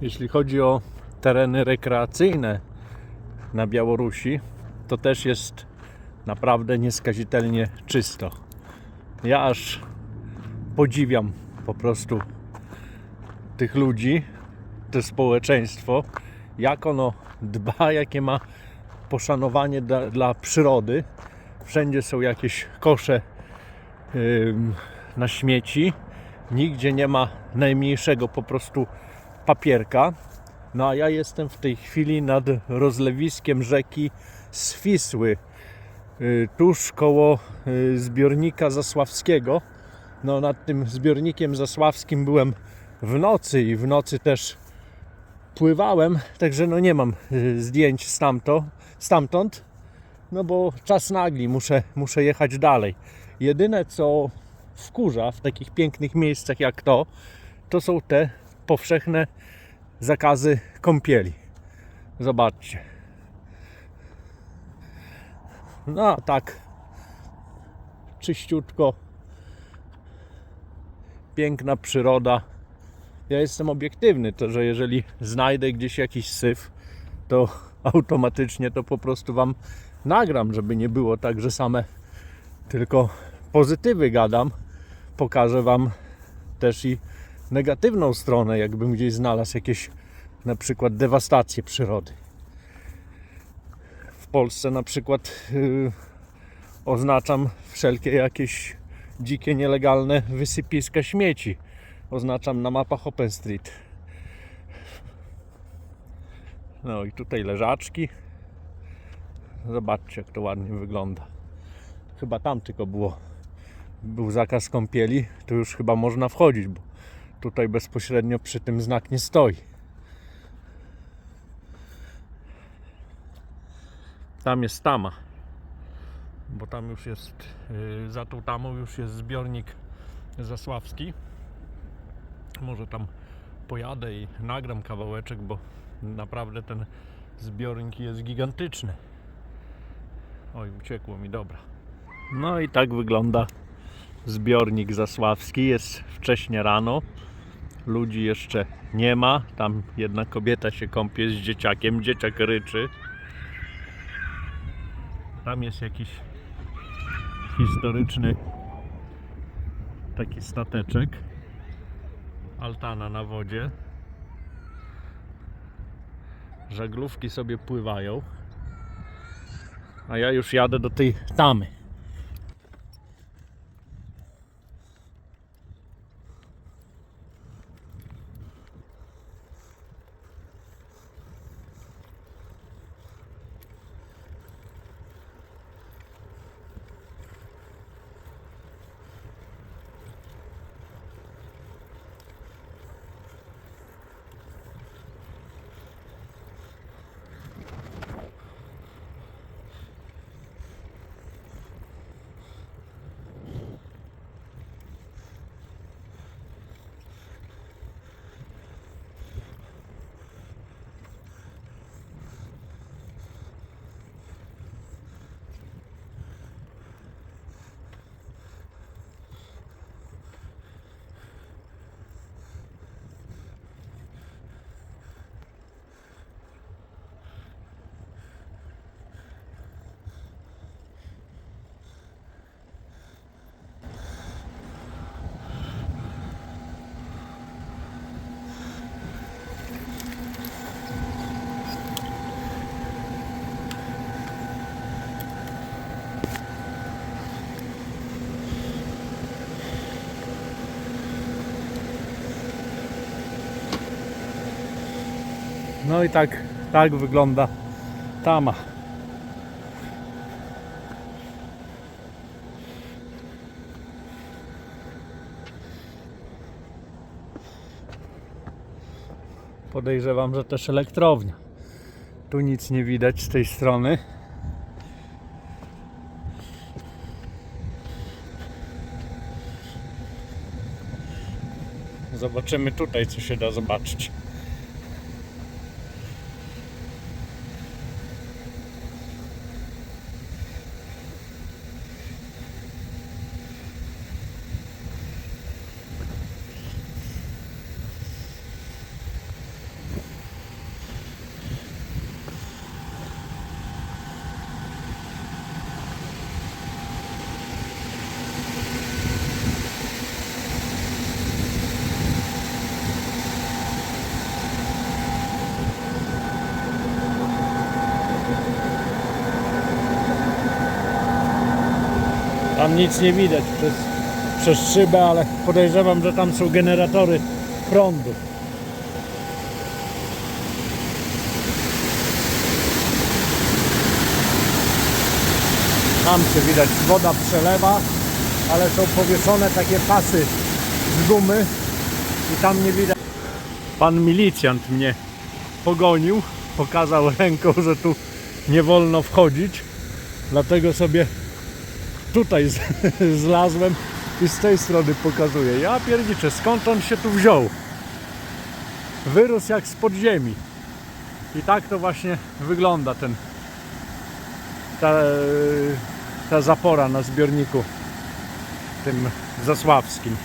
Jeśli chodzi o tereny rekreacyjne na Białorusi, to też jest naprawdę nieskazitelnie czysto. Ja aż podziwiam po prostu tych ludzi, to społeczeństwo, jak ono dba, jakie ma poszanowanie dla, dla przyrody. Wszędzie są jakieś kosze ym, na śmieci. Nigdzie nie ma najmniejszego po prostu papierka. No a ja jestem w tej chwili nad rozlewiskiem rzeki Swisły, y, tuż koło y, zbiornika Zasławskiego. No nad tym zbiornikiem Zasławskim byłem w nocy i w nocy też pływałem, także no nie mam y, zdjęć stamto, stamtąd, no bo czas nagli, muszę, muszę jechać dalej. Jedyne co wkurza w takich pięknych miejscach jak to, to są te powszechne zakazy kąpieli. Zobaczcie. No a tak czyściutko piękna przyroda. Ja jestem obiektywny, to że jeżeli znajdę gdzieś jakiś syf, to automatycznie to po prostu wam nagram, żeby nie było tak, że same tylko pozytywy gadam. Pokażę wam też i negatywną stronę, jakbym gdzieś znalazł jakieś na przykład dewastację przyrody. W Polsce na przykład yy, oznaczam wszelkie jakieś dzikie, nielegalne wysypiska śmieci. Oznaczam na mapach OpenStreet. No i tutaj leżaczki. Zobaczcie, jak to ładnie wygląda. Chyba tam tylko było był zakaz kąpieli, to już chyba można wchodzić, bo tutaj bezpośrednio przy tym znak nie stoi. Tam jest tama, bo tam już jest, yy, za tą tamą już jest zbiornik Zasławski. Może tam pojadę i nagram kawałeczek, bo naprawdę ten zbiornik jest gigantyczny. Oj, uciekło mi, dobra. No i tak wygląda zbiornik Zasławski. Jest wcześnie rano. Ludzi jeszcze nie ma. Tam jedna kobieta się kąpie z dzieciakiem. Dzieciak ryczy. Tam jest jakiś historyczny taki stateczek. Altana na wodzie. Żaglówki sobie pływają. A ja już jadę do tej tamy. No i tak, tak wygląda tama. Podejrzewam, że też elektrownia. Tu nic nie widać z tej strony. Zobaczymy tutaj, co się da zobaczyć. Tam nic nie widać przez, przez szybę, ale podejrzewam, że tam są generatory prądu. Tam się widać, woda przelewa, ale są powieszone takie pasy z gumy i tam nie widać. Pan milicjant mnie pogonił, pokazał ręką, że tu nie wolno wchodzić, dlatego sobie tutaj z, zlazłem i z tej strony pokazuję. Ja pierdziczę, skąd on się tu wziął? Wyrósł jak z podziemi. I tak to właśnie wygląda ten ta, ta zapora na zbiorniku tym zasławskim.